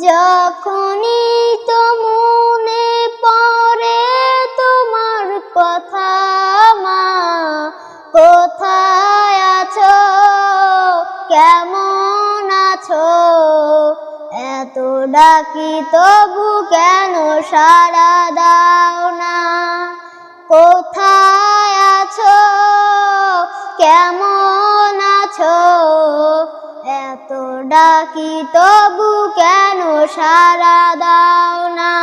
যখনই তো মনে পড়ে তোমার কথা, মা, কোথায় আছো? কেমন আছো? এত ডাকি তবু কেন সারা দাও না? কোথায় আছো? কেমন ডাকি তবু কেন সারা দাও না?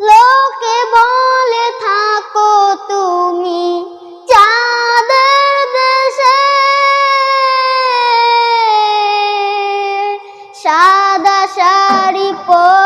লোকে বলে, থাকো তুমি চাঁদের দেশে। সাদা শাড়ি পরে